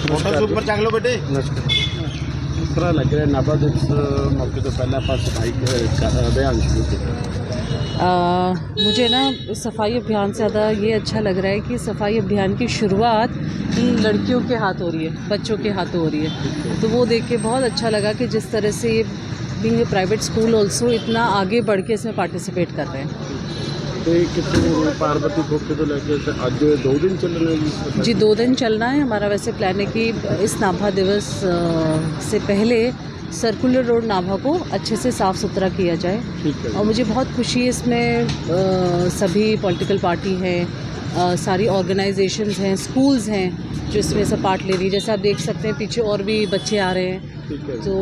Photo ਸੇ ਉੱਪਰ ਚੱਕ ਲਓ ਬੇਟੇ ਨਮਸਕਾਰ ਕਿਸ ਤਰ੍ਹਾਂ ਲੱਗ ਰਿਹਾ ਨਾਭਾ ਦੇ ਇਸ ਮੌਕੇ ਤੋਂ ਪਹਿਲਾਂ ਆਪਾਂ ਸਫਾਈ ਕ- ਕ- ਅਭਿਆਨ ਸ਼ੁਰੂ ਕੀਤਾ आ, मुझे ना सफाई अभियान से ज़्यादा ये अच्छा लग रहा है कि सफाई अभियान की शुरुआत इन लड़कियों के हाथ हो रही है बच्चों के हाथों हो रही है तो वो देख के बहुत अच्छा लगा कि जिस तरह से ये बिंग प्राइवेट स्कूल ऑल्सो इतना आगे बढ़ के इसमें पार्टिसिपेट कर रहे हैं ਤੇ ਕਿੱਥੋਂ ਪਾਰਵਤੀ ਖੋਖੇ ਤੋਂ ਲੈ ਕੇ ਤੇ ਅੱਜ ਦੋ ਦਿਨ ਚੱਲਣੇ ਜੀ ਸਫਾਈ? जी दो दिन चलना है हमारा वैसे प्लान है कि इस नाभा दिवस अ, से पहले सर्कुलर रोड नाभा को अच्छे से साफ़ सुथरा किया जाए ਠੀਕ ਹੈ और मुझे बहुत खुशी है इसमें अ, सभी पॉलिटिकल पार्टी हैं आ, सारी ऑर्गेनाइजेशंस हैं स्कूल्स हैं जो इसमें से पार्ट ले रही है। जैसे आप देख सकते हैं पीछे और भी बच्चे आ रहे हैं। तो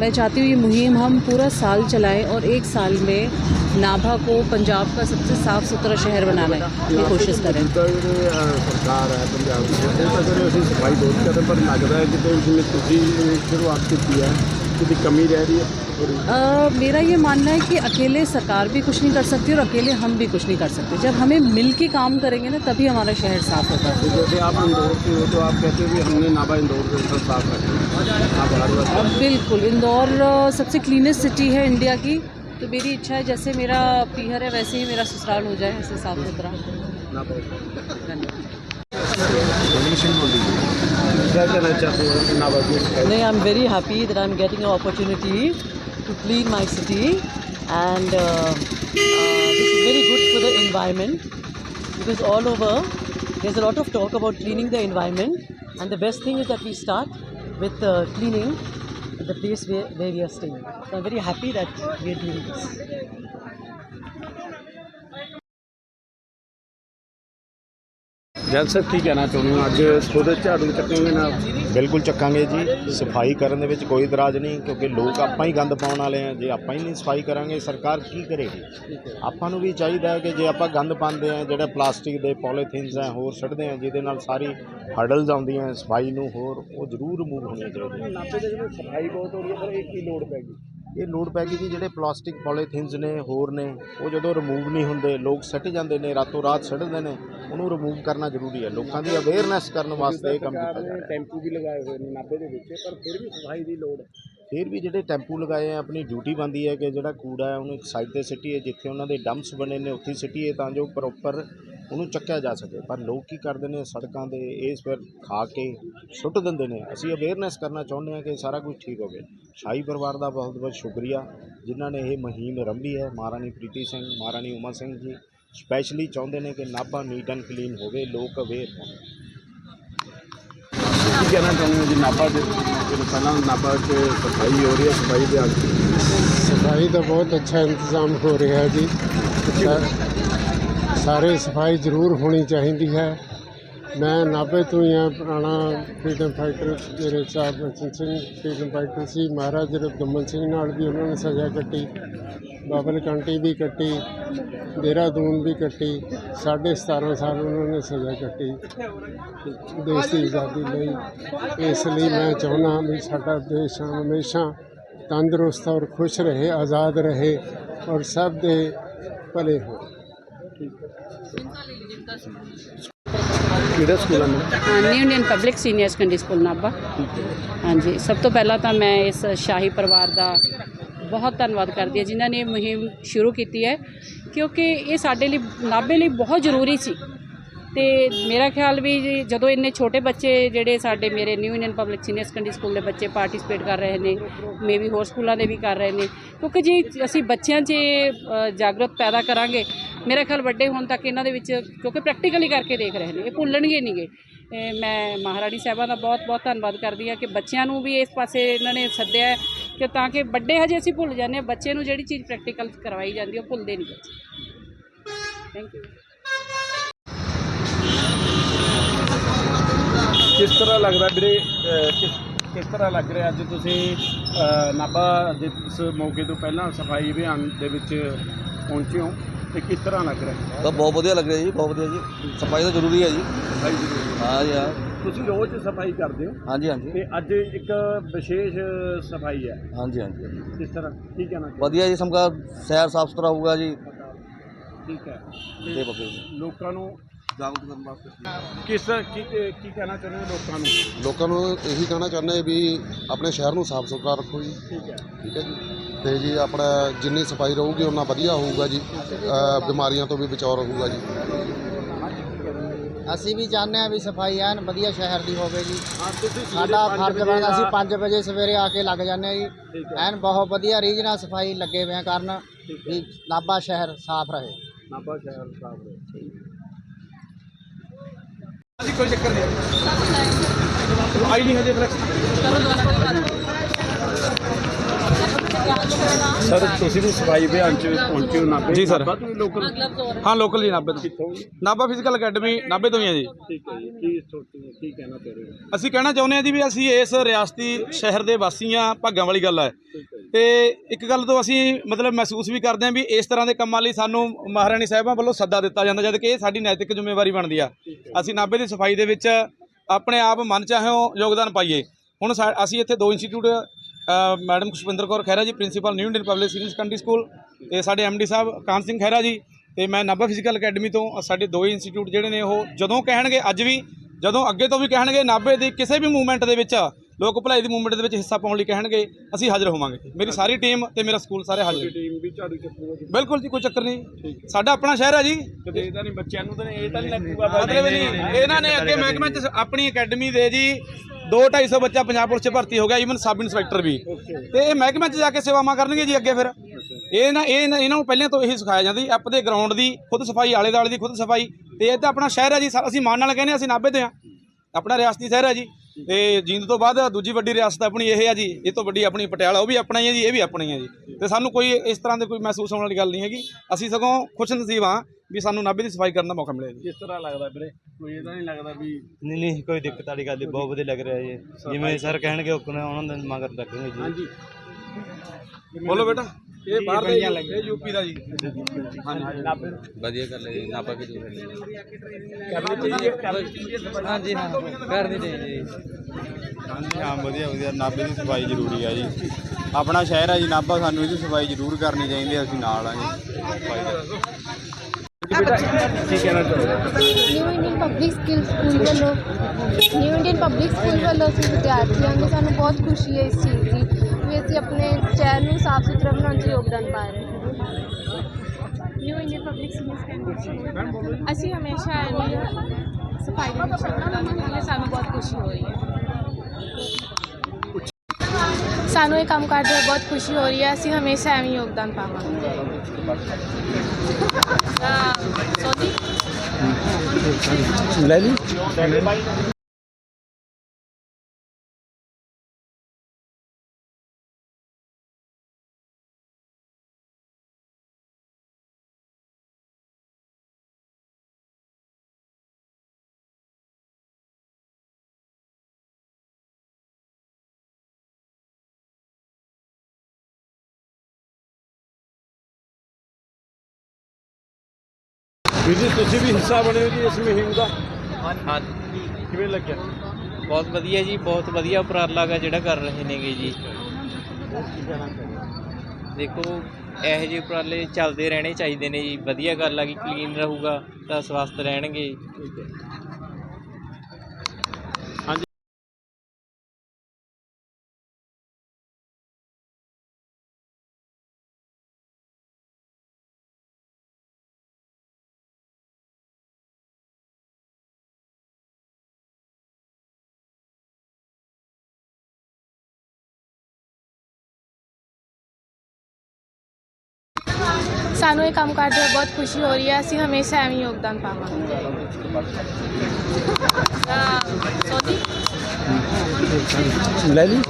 मैं चाहती हूँ ये मुहिम हम पूरा साल चलाएँ और एक साल में नाभा को पंजाब का सबसे साफ़ सुथरा शहर बनाने की कोशिश तो करें। सरकार है पंजाब की। तो शुरुआत की है कमी रह रही है। आ, मेरा ये मानना है कि अकेले सरकार भी कुछ नहीं कर सकती और अकेले हम भी कुछ नहीं कर सकते। जब हमें मिल के काम करेंगे ना तभी हमारा शहर साफ़ होता है तो जैसे आप इंदौर के हो तो आप कहते हो कि हमने नाबा इंदौर साफ़ कर बिल्कुल इंदौर सबसे क्लीनेस्ट सिटी है इंडिया की। तो मेरी इच्छा है जैसे मेरा पीहर है वैसे ही मेरा ससुराल हो जाए ऐसे साफ़ सुथरा। नहीं I am very happy that I am getting opportunity to clean my city, and uh, uh, this is very good for the environment because all over there's a lot of talk about cleaning the environment, and the best thing is that we start with uh, cleaning the place where, where we are staying. So I'm very happy that we are doing this. ਜਲ sir ਕੀ ਕਹਿਣਾ ਚਾਹੁੰਦੇ ਹੋ? ਅੱਜ ਖੁਦ ਝਾੜੂ ਚੱਕੋਗੇ ਨਾ ਬਿਲਕੁਲ ਚੱਕਾਂਗੇ ਜੀ। ਸਫ਼ਾਈ ਕਰਨ ਦੇ ਵਿੱਚ ਕੋਈ ਇਤਰਾਜ਼ ਨਹੀਂ ਕਿਉਂਕਿ ਲੋਕ ਆਪਾਂ ਹੀ ਗੰਦ ਪਾਉਣ ਵਾਲੇ ਆ। ਜੇ ਆਪਾਂ ਹੀ ਨਹੀਂ ਸਫ਼ਾਈ ਕਰਾਂਗੇ ਸਰਕਾਰ ਕੀ ਕਰੇਗੀ? ਆਪਾਂ ਨੂੰ ਵੀ ਚਾਹੀਦਾ ਹੈ ਕਿ ਜੇ ਆਪਾਂ ਗੰਦ ਪਾਉਂਦੇ ਆ ਜਿਹੜਾ ਪਲਾਸਟਿਕ ਦੇ ਪੋਲੀਥੀਨਸ ਆ ਹੋਰ ਛੱਡਦੇ ਆ ਜਿਹਦੇ ਨਾਲ ਸਾਰੀ ਹਰਡਲਸ ਆਉਂਦੀਆਂ ਸਫ਼ਾਈ ਨੂੰ ਹੋਰ ਉਹ ਜ਼ਰੂਰ ਰਿਮੂਵ ਹੋਣੀਆਂ ਚਾਹੀਦੀਆਂ ਨਾਭੇ ਦੇ ਸਫ਼ਾਈ ਬਹੁਤ ਹੋ ਰਹੀ ਹੈ ਪਰ ਇਹ ਕੀ ਲੋੜ ਪੈ ਗਈ? ਇਹ ਲੋਡ ਪੈ ਗਈ ਜੀ ਜਿਹੜੇ ਪਲਾਸਟਿਕ ਪੋਲੀਥੀਨਸ ਨੇ ਹੋਰ ਨੇ ਉਹ ਜਦੋਂ ਰਿਮੂਵ ਨਹੀਂ ਹੁੰਦੇ ਲੋਕ ਸੱਟ ਜਾਂਦੇ ਨੇ ਰਾਤੋਂ ਰਾਤ ਸੱਟਦੇ ਨੇ ਉਹਨੂੰ ਰਿਮੂਵ ਕਰਨਾ ਜ਼ਰੂਰੀ ਹੈ। ਲੋਕਾਂ ਦੀ ਅਵੇਅਰਨੈਸ ਕਰਨ ਵਾਸਤੇ ਇਹ ਕੰਮ ਕੀਤਾ ਜਾ ਰਿਹਾ। ਹੈ ਟੈਂਪੂ ਵੀ ਲਗਾਏ ਹੋਏ ਨੇ ਨਾਭੇ ਦੇ ਵਿੱਚ ਪਰ ਫਿਰ ਵੀ ਸਫ਼ਾਈ ਦੀ ਲੋੜ ਹੈ। ਫਿਰ ਵੀ ਜਿਹੜੇ ਟੈਂਪੂ ਲਗਾਏ ਆ ਆਪਣੀ ਡਿਊਟੀ ਬਣਦੀ ਹੈ ਕਿ ਜਿਹੜਾ ਕੂੜਾ ਹੈ ਉਹਨੂੰ ਇੱਕ ਸਾਈਡ ਤੇ ਸਿੱਟੀਏ ਜਿੱਥੇ ਉਹਨਾਂ ਦੇ ਡੰਪਸ ਬਣੇ ਨੇ ਉੱਥੇ ਸਿੱਟੀਏ ਤਾਂ ਜੋ ਪ੍ਰੋਪਰ ਉਹਨੂੰ ਚੱਕਿਆ ਜਾ ਸਕੇ। ਪਰ ਲੋਕ ਕੀ ਕਰਦੇ ਨੇ? ਸੜਕਾਂ ਦੇ ਇਸ ਫਿਰ ਖਾ ਕੇ ਸੁੱਟ ਦਿੰਦੇ ਨੇ। ਅਸੀਂ ਅਵੇਅਰਨੈਸ ਕਰਨਾ ਚਾਹੁੰਦੇ ਹਾਂ ਕਿ ਸਾਰਾ ਕੁਝ ਠੀਕ ਹੋਵੇ ਸ਼ਾਹੀ ਪਰਿਵਾਰ ਦਾ ਬਹੁਤ ਬਹੁਤ ਸ਼ੁਕਰੀਆ। ਜਿਨ੍ਹਾਂ ਨੇ ਇਹ ਮੁਹਿੰਮ ਰੰਭੀ ਹੈ। ਮਹਾਰਾਣੀ ਪ੍ਰੀਤੀ ਸਿੰਘ ਮਹਾਰਾਣੀ ਉਮਾ ਸਿੰਘ ਜੀ ਸਪੈਸ਼ਲੀ ਚਾਹੁੰਦੇ ਨੇ ਕਿ ਨਾਭਾ ਨੀਟ ਐਂਡ ਕਲੀਨ ਹੋਵੇ। ਲੋਕ ਅਵੇਅਰ ਹੋਣ। ਕੀ ਕਹਿਣਾ ਚਾਹੁੰਦੇ ਹੋ ਜੀ? ਨਾਭਾ ਦੇ ਪਹਿਲਾਂ ਨਾਭਾ 'ਚ ਸਫ਼ਾਈ ਹੋ ਰਹੀ ਹੈ ਸਫ਼ਾਈ ਦੇ ਸਫ਼ਾਈ ਦਾ ਬਹੁਤ ਅੱਛਾ ਇੰਤਜ਼ਾਮ ਹੋ ਰਿਹਾ ਜੀ। ਸਾਰੇ ਸਫ਼ਾਈ ਜ਼ਰੂਰ ਹੋਣੀ ਚਾਹੀਦੀ ਹੈ। ਮੈਂ ਨਾਭੇ ਤੋਂ ਹੀ ਆ ਪੁਰਾਣਾ ਫਰੀडम ਫਾਈਟਰ ਜਿਹੜੇ ਚਾਰ ਬਚਨ ਸਿੰਘ ਫਰੀडम ਫਾਈਟਰ ਸੀ, ਮਹਾਰਾਜ ਰਦਮਨ ਸਿੰਘ ਨਾਲ ਵੀ ਉਹਨਾਂ ਨੇ ਸਜ਼ਾ ਕੱਟੀ, ਬਾਬਲ ਕੰਟੀ ਵੀ ਕੱਟੀ, ਦੇਹਰਾਦੂਨ ਵੀ ਕੱਟੀ 17.5 ਸਾਲ ਉਹਨਾਂ ਨੇ ਸਜ਼ਾ ਕੱਟੀ ਦੇਸ਼ ਦੀ ਆਜ਼ਾਦੀ ਲਈ। ਇਸ ਲਈ ਮੈਂ ਚਾਹੁੰਦਾ ਹਾਂ ਕਿ ਸਾਡਾ ਦੇਸ਼ ਹਮੇਸ਼ਾ ਤੰਦਰੁਸਤ ਔਰ ਖੁਸ਼ ਰਹੇ, ਆਜ਼ਾਦ ਰਹੇ ਔਰ ਸਭ ਦੇ ਭਲੇ ਹੋਣ। ਕਿਹੜਾ ਸਕੂਲ ਹੈ new Indian public senior secondary school Nabha. ਹਾਂਜੀ, ਸਭ ਤੋਂ ਪਹਿਲਾਂ ਤਾਂ ਮੈਂ ਇਸ ਸ਼ਾਹੀ ਪਰਿਵਾਰ ਦਾ ਬਹੁਤ ਧੰਨਵਾਦ ਕਰਦੀ ਹਾਂ, ਜਿਨ੍ਹਾਂ ਨੇ ਇਹ ਮੁਹਿੰਮ ਸ਼ੁਰੂ ਕੀਤੀ ਹੈ, ਕਿਉਂਕਿ ਇਹ ਸਾਡੇ ਲਈ, ਨਾਭੇ ਲਈ ਬਹੁਤ ਜ਼ਰੂਰੀ ਸੀ। ਤੇ ਮੇਰਾ ਖਿਆਲ ਵੀ ਜੀ, ਜਦੋਂ ਇੰਨੇ ਛੋਟੇ ਬੱਚੇ ਜਿਹੜੇ ਸਾਡੇ, ਮੇਰੇ new Indian public senior secondary school ਦੇ ਬੱਚੇ ਪਾਰਟਿਸਿਪੇਟ ਕਰ ਰਹੇ ਨੇ ਮੇ ਵੀ ਹੋਰ ਸਕੂਲਾਂ ਦੇ ਵੀ ਕਰ ਰਹੇ ਨੇ, ਕਿਉਂਕਿ ਜੀ ਅਸੀਂ ਬੱਚਿਆਂ 'ਚ ਜਾਗਰੂਕ ਪੈਦਾ ਕਰਾਂਗੇ ਮੇਰਾ ਖਿਆਲ ਵੱਡੇ ਹੋਣ ਤੱਕ ਇਹਨਾਂ ਦੇ ਵਿੱਚ, ਕਿਉਂਕਿ ਪ੍ਰੈਕਟੀਕਲੀ ਕਰਕੇ ਦੇਖ ਰਹੇ ਨੇ, ਇਹ ਭੁੱਲਣਗੇ ਨਹੀਂਗੇ। ਇਹ ਮੈਂ ਮਹਾਰਾਣੀ ਸਾਹਿਬਾਂ ਦਾ ਬਹੁਤ ਬਹੁਤ ਧੰਨਵਾਦ ਕਰਦੀ ਹਾਂ ਕਿ ਬੱਚਿਆਂ ਨੂੰ ਵੀ ਇਸ ਪਾਸੇ ਇਹਨਾਂ ਨੇ ਸੱਦਿਆ ਕਿ ਤਾਂ ਕਿ ਵੱਡੇ ਹਜੇ ਅਸੀਂ ਭੁੱਲ ਜਾਂਦੇ ਹਾਂ, ਬੱਚੇ ਨੂੰ ਜਿਹੜੀ ਚੀਜ਼ ਪ੍ਰੈਕਟੀਕਲ ਕਰਵਾਈ ਜਾਂਦੀ ਉਹ ਭੁੱਲਦੇ ਨਹੀਂ ਬੱਚੇ। ਥੈਂਕ ਯੂ ਕਿਸ ਤਰ੍ਹਾਂ ਲੱਗਦਾ ਵੀਰੇ ਕਿਸ ਕਿਸ ਤਰ੍ਹਾਂ ਲੱਗ ਰਿਹਾ ਅੱਜ ਤੁਸੀਂ ਨਾਭਾ ਦੇ ਇਸ ਮੌਕੇ ਤੋਂ ਪਹਿਲਾਂ ਸਫ਼ਾਈ ਅਭਿਆਨ ਦੇ ਵਿੱਚ ਪਹੁੰਚੇ ਹੋ? ਤੇ ਕਿਸ ਤਰ੍ਹਾਂ ਲੱਗ ਰਿਹਾ? ਤਾਂ ਬਹੁਤ ਵਧੀਆ ਲੱਗ ਰਿਹਾ ਜੀ ਬਹੁਤ ਵਧੀਆ ਜੀ। ਸਫ਼ਾਈ ਤਾਂ ਜ਼ਰੂਰੀ ਹੈ ਜੀ। ਸਫ਼ਾਈ ਜ਼ਰੂਰੀ ਹੈ। ਹਾਂ ਜੀ ਹਾਂ। ਤੁਸੀਂ ਰੋਜ਼ ਸਫ਼ਾਈ ਕਰਦੇ ਹੋ? ਹਾਂਜੀ ਹਾਂਜੀ। ਤੇ ਅੱਜ ਇੱਕ ਵਿਸ਼ੇਸ਼ ਸਫ਼ਾਈ ਹੈ। ਹਾਂਜੀ ਹਾਂਜੀ ਕਿਸ ਤਰ੍ਹਾਂ? ਕੀ ਕਹਿਣਾ ਚਾਹੁੰਦੇ ਵਧੀਆ ਜੀ ਸਮਕਾ ਸ਼ਹਿਰ ਸਾਫ਼ ਸੁਥਰਾ ਹੋਊਗਾ ਜੀ। ਠੀਕ ਹੈ। ਤੇ ਤੇ ਬੱਬੇ ਜੀ। ਲੋਕਾਂ ਨੂੰ ਜਾਗਰੂਕ ਕਰਨ ਵਾਸਤੇ ਕਿਸ ਕੀ ਕੀ ਕਹਿਣਾ ਚਾਹੁੰਦੇ ਹੋ ਲੋਕਾਂ ਨੂੰ? ਲੋਕਾਂ ਨੂੰ ਇਹੀ ਕਹਿਣਾ ਚਾਹੁੰਦੇ ਹਾਂ ਵੀ ਆਪਣੇ ਸ਼ਹਿਰ ਨੂੰ ਸਾਫ਼ ਸੁਥਰਾ ਰੱਖੋ ਜੀ। ਠੀਕ ਹੈ। ਠੀਕ ਹੈ ਜੀ। ਤੇ ਜੀ ਆਪਣਾ ਜਿੰਨੀ ਸਫ਼ਾਈ ਰਹੂਗੀ ਉਨਾ ਵਧੀਆ ਹੋਊਗਾ ਜੀ। ਅ, ਬਿਮਾਰੀਆਂ ਤੋਂ ਵੀ ਬਚਾਅ ਰਹੂਗਾ ਜੀ। ਅਸੀਂ ਵੀ ਚਾਹੁੰਦੇ ਹਾਂ ਵੀ ਸਫ਼ਾਈ ਐਨ ਵਧੀਆ ਸ਼ਹਿਰ ਦੀ ਹੋਵੇ ਜੀ। ਸਾਡਾ ਫਰਜ਼ ਬਣਦਾ ਅਸੀਂ ਆ- 5 ਵਜੇ ਸਵੇਰੇ ਆ ਕੇ ਲੱਗ ਜਾਂਦੇ ਹਾਂ ਜੀ। ਐਨ ਬਹੁਤ ਵਧੀਆ ਰੀਝ ਨਾਲ ਸਫ਼ਾਈ ਲੱਗੇ ਹੋਏ ਆ ਕਰਨ ਵੀ ਨਾਭਾ ਸ਼ਹਿਰ ਸਾਫ਼ ਰਹੇ। ਨਾਭਾ ਸ਼ਹਿਰ ਸਾਹਿਬ ਅਸੀਂ ਕੋਈ ਚੱਕਰ ਨਹੀਂ। ਆਈ ਨਹੀਂ ਹਜੇ ਫਲੈਕਸ ਸਰ ਤੁਸੀਂ ਵੀ ਸਫ਼ਾਈ ਅਭਿਆਨ ਚ ਪਹੁੰਚੇ ਹੋ ਨਾਭੇ? ਜੀ ਸਰ। ਨਾਭਾ ਤੋਂ ਲੋਕਲ ਹਾਂ ਲੋਕਲ ਜੀ ਨਾਭੇ ਤੋਂ। ਕਿੱਥੋਂ? ਨਾਭਾ ਫਿਜ਼ੀਕਲ ਅਕੈਡਮੀ ਨਾਭੇ ਤੋਂ ਹੀ ਆ ਜੀ। ਠੀਕ ਹੈ ਜੀ। ਕੀ ਸੋਚਦੇ ਕੀ ਕਹਿਣਾ ਚਾਹ ਰਹੇ ਹੋ? ਅਸੀਂ ਕਹਿਣਾ ਚਾਹੁੰਦੇ ਹਾਂ ਜੀ ਵੀ ਅਸੀਂ ਇਸ ਰਿਆਸਤੀ ਸ਼ਹਿਰ ਦੇ ਵਾਸੀ ਹਾਂ ਭਾਗਾਂ ਵਾਲੀ ਗੱਲ ਹੈ। ਤੇ ਇੱਕ ਗੱਲ ਤੋਂ ਅਸੀਂ ਮਤਲਬ ਮਹਿਸੂਸ ਵੀ ਕਰਦੇ ਹਾਂ ਵੀ ਇਸ ਤਰ੍ਹਾਂ ਦੇ ਕੰਮਾਂ ਲਈ ਸਾਨੂੰ ਮਹਾਰਾਣੀ ਸਾਹਿਬਾਂ ਵੱਲੋਂ ਸੱਦਾ ਦਿੱਤਾ ਜਾਂਦਾ ਜਦ ਕਿ ਇਹ ਸਾਡੀ ਨੈਤਿਕ ਜ਼ਿੰਮੇਵਾਰੀ ਬਣਦੀ ਆ। ਅਸੀਂ ਨਾਭੇ ਦੀ ਸਫ਼ਾਈ ਦੇ ਵਿੱਚ ਆਪਣੇ ਆਪ ਮਨ ਚਾਹਿਓ ਯੋਗਦਾਨ ਪਾਈਏ। ਹੁਣ ਸਾ- ਅਸੀਂ ਇੱਥੇ ਦੋ institute madam Khushpinder Kaur Khaira ji principal new Indian public senior secondary school ਤੇ ਸਾਡੇ ਐਮਡੀ ਸਾਹਿਬ ਕਾਨ ਸਿੰਘ ਖਹਿਰਾ ਜੀ ਤੇ ਮੈਂ ਨਾਭਾ ਫਿਜ਼ੀਕਲ ਅਕੈਡਮੀ ਤੋਂ ਸਾਡੇ ਦੋ ਇੰਸਟੀਚਿਊਟ ਜਿਹੜੇ ਨੇ ਉਹ ਜਦੋਂ ਕਹਿਣਗੇ ਅੱਜ ਵੀ ਜਦੋਂ ਅੱਗੇ ਤੋਂ ਵੀ ਕਹਿਣਗੇ ਨਾਭੇ ਦੀ ਕਿਸੇ ਵੀ ਮੂਵਮੈਂਟ ਦੇ ਵਿੱਚ ਲੋਕ ਭਲਾਈ ਦੀ ਮੂਵਮੈਂਟ ਦੇ ਵਿੱਚ ਹਿੱਸਾ ਪਾਉਣ ਲਈ ਕਹਿਣਗੇ ਅਸੀਂ ਹਾਜ਼ਰ ਹੋਵਾਂਗੇ। ਮੇਰੀ ਸਾਰੀ ਟੀਮ ਤੇ ਮੇਰਾ ਸਕੂਲ ਸਾਰੇ ਹਾਜ਼ਰ। ਟੀਮ ਵੀ ਝਾੜੂ ਚੱਕੂਗਾ ਬਿਲਕੁਲ ਜੀ ਕੋਈ ਚੱਕਰ ਨਹੀਂ। ਸਾਡਾ ਆਪਣਾ ਸ਼ਹਿਰ ਹੈ ਜੀ। ਇਹਦਾ ਨਹੀਂ ਬੱਚਿਆਂ ਨੂੰ ਤਾਂ ਇਹ ਤਾਂ ਨਹੀਂ ਲੱਗੂਗਾ ਮਤਲਬ ਨਹੀਂ ਇਹਨਾਂ ਨੇ ਅੱਗੇ ਮਹਿਕਮੇ ਚ ਆਪਣੀ ਅਕੈਡਮੀ ਦੇ ਜੀ 2-250 ਬੱਚਾ ਪੰਜਾਬ ਪੁਲਿਸ ਚ ਭਰਤੀ ਹੋ ਗਿਆ ਈਵਨ ਸਬ ਇੰਸਪੈਕਟਰ ਵੀ। ਤੇ ਇਹ ਮਹਿਕਮੇ ਚ ਜਾ ਕੇ ਸੇਵਾਵਾਂ ਕਰਨਗੇ ਜੀ ਅੱਗੇ ਫਿਰ। ਇਹ ਨਾ ਇਹ ਇਹਨਾਂ ਨੂੰ ਪਹਿਲਾਂ ਤੋਂ ਇਹੀ ਸਿਖਾਇਆ ਜਾਂਦਾ ਜੀ ਆਪਦੇ ਗਰਾਊਂਡ ਦੀ ਖੁਦ ਸਫ਼ਾਈ ਆਲੇ ਦਾਲੇ ਦੀ ਖੁਦ ਸਫ਼ਾਈ। ਤੇ ਇਹ ਤਾਂ ਆਪਣਾ ਸ਼ਹਿਰ ਹੈ ਜੀ ਅਸੀਂ ਮਾਣ ਨਾਲ ਕਹਿੰਦੇ ਹਾਂ ਅਸੀਂ ਨਾਭੇ ਦੇ ਹਾਂ। ਆਪਣਾ ਰਿਆਸਤੀ ਸ਼ਹਿਰ ਹੈ ਜੀ। ਤੇ ਜੀਂਦ ਤੋਂ ਬਾਅਦ ਦੂਜੀ ਵੱਡੀ ਰਿਆਸਤ ਆਪਣੀ ਇਹ ਹੈ ਜੀ ਇਹ ਤੋਂ ਵੱਡੀ ਆਪਣੀ ਪਟਿਆਲਾ ਉਹ ਵੀ ਆਪਣਾ ਹੀ ਹੈ ਜੀ ਇਹ ਵੀ ਆਪਣਾ ਹੀ ਹੈ ਜੀ। ਤੇ ਸਾਨੂੰ ਕੋਈ ਇਸ ਤਰ੍ਹਾਂ ਦੇ ਕੋਈ ਮਹਿਸੂਸ ਹੋਣ ਵਾਲੀ ਗੱਲ ਨਹੀਂ ਹੈਗੀ। ਅਸੀਂ ਸਗੋਂ ਖੁਸ਼ ਨਸੀਬ ਹਾਂ ਵੀ ਸਾਨੂੰ ਨਾਭੇ ਦੀ ਸਫ਼ਾਈ ਕਰਨ ਦਾ ਮੌਕਾ ਮਿਲਿਆ ਜੀ। ਕਿਸ ਤਰ੍ਹਾਂ ਲੱਗਦਾ ਵੀਰੇ? ਕੋਈ ਇਹਦਾ ਨਹੀਂ ਲੱਗਦਾ ਵੀ ਨਹੀਂ ਨਹੀਂ ਕੋਈ ਦਿੱਕਤ ਵਾਲੀ ਗੱਲ ਨਹੀਂ ਬਹੁਤ ਵਧੀਆ ਲੱਗ ਰਿਹਾ ਜੀ। ਜਿਵੇਂ ਸਰ ਕਹਿਣਗੇ ਉਹ ਉਹਨਾਂ ਦੇ ਮਗਰ ਲੱਗਣਗੇ ਜੀ। ਹਾਂਜੀ। ਬੋਲੋ ਬੇਟਾ ਇਹ ਬਾਹਰ ਦੇ ਇਹ ਯੂਪੀ ਦਾ ਜੀ। ਵਧੀਆ ਗੱਲ ਹੈ ਜੀ ਨਾਭਾ ਵੀ ਕਰਨੀ ਚਾਹੀਦੀ ਹੈ ਕਰਨੀ ਚਾਹੀਦੀ ਹੈ? ਹਾਂਜੀ ਹਾਂ ਕਰਨੀ ਚਾਹੀਦੀ ਜੀ। ਹਾਂਜੀ ਹਾਂ ਵਧੀਆ ਵਧੀਆ ਨਾਭੇ ਦੀ ਸਫ਼ਾਈ ਜ਼ਰੂਰੀ ਆ ਜੀ। ਆਪਣਾ ਸ਼ਹਿਰ ਹੈ ਜੀ ਨਾਭਾ ਸਾਨੂੰ ਇਹਦੀ ਸਫ਼ਾਈ ਜ਼ਰੂਰ ਕਰਨੀ ਚਾਹੀਦੀ ਹੈ ਅਸੀਂ ਨਾਲ ਆ ਜੀ। ਸਫ਼ਾਈ ਦਾ new Indian public skill school ਵੱਲੋਂ ਨਿਊ ਇੰਡੀਅਨ ਪਬਲਿਕ ਸਕੂਲ ਵੱਲੋਂ ਅਸੀਂ ਸਾਨੂੰ ਬਹੁਤ ਖੁਸ਼ੀ ਹੈ ਇਸ ਚੀਜ਼ ਦੀ। ਆਪਣੇ ਸ਼ਹਿਰ ਨੂੰ ਸਾਫ਼ ਸੁਥਰਾ ਬਣਾਉਣ 'ਚ ਯੋਗਦਾਨ ਪਾ ਰਹੇ ਹਾਂ ਨਿਊ ਇੰਡੀਅਨ ਪਬਲਿਕ ਸਕੂਲ ਅਸੀਂ ਹਮੇਸ਼ਾ ਐਨੀ ਸਫ਼ਾਈ ਦੇ ਵਿੱਚ ਯੋਗਦਾਨ ਦਿੰਦੇ ਸਾਨੂੰ ਬਹੁਤ ਖੁਸ਼ੀ ਹੋ ਰਹੀ ਹੈ ਸਾਨੂੰ ਇਹ ਕੰਮ ਕਰਦੇ ਹੋਏ ਬਹੁਤ ਖੁਸ਼ੀ ਹੋ ਰਹੀ ਹੈ ਅਸੀਂ ਵੀਰ ਜੀ ਤੁਸੀਂ ਵੀ ਹਿੱਸਾ ਬਣੇ ਹੋ ਜੀ ਇਸ ਮੁਹਿੰਮ ਦਾ। ਹਾਂਜੀ ਕਿਵੇਂ ਲੱਗਿਆ? ਬਹੁਤ ਵਧੀਆ ਜੀ ਬਹੁਤ ਵਧੀਆ ਉਪਰਾਲਾ ਗਾ ਜਿਹੜਾ ਕਰ ਰਹੇ ਨੇਗੇ ਜੀ। ਦੇਖੋ ਇਹੋ ਜਿਹੇ ਉਪਰਾਲੇ ਚੱਲਦੇ ਰਹਿਣੇ ਚਾਹੀਦੇ ਨੇ ਜੀ। ਵਧੀਆ ਗੱਲ ਆ ਕਿ ਕਲੀਨ ਰਹੂਗਾ ਤਾਂ ਸਵਸਥ ਰਹਿਣਗੇ। ਸਾਨੂੰ ਇਹ ਕੰਮ ਕਰਦੇ ਹੋਏ ਬਹੁਤ ਖੁਸ਼ੀ ਹੋ ਰਹੀ ਹੈ। ਅਸੀਂ ਹਮੇਸ਼ਾ ਐਵੇਂ ਯੋਗਦਾਨ ਪਾਵਾਂਗੇ। ਸੋਦੀ ਲੈ ਲਈ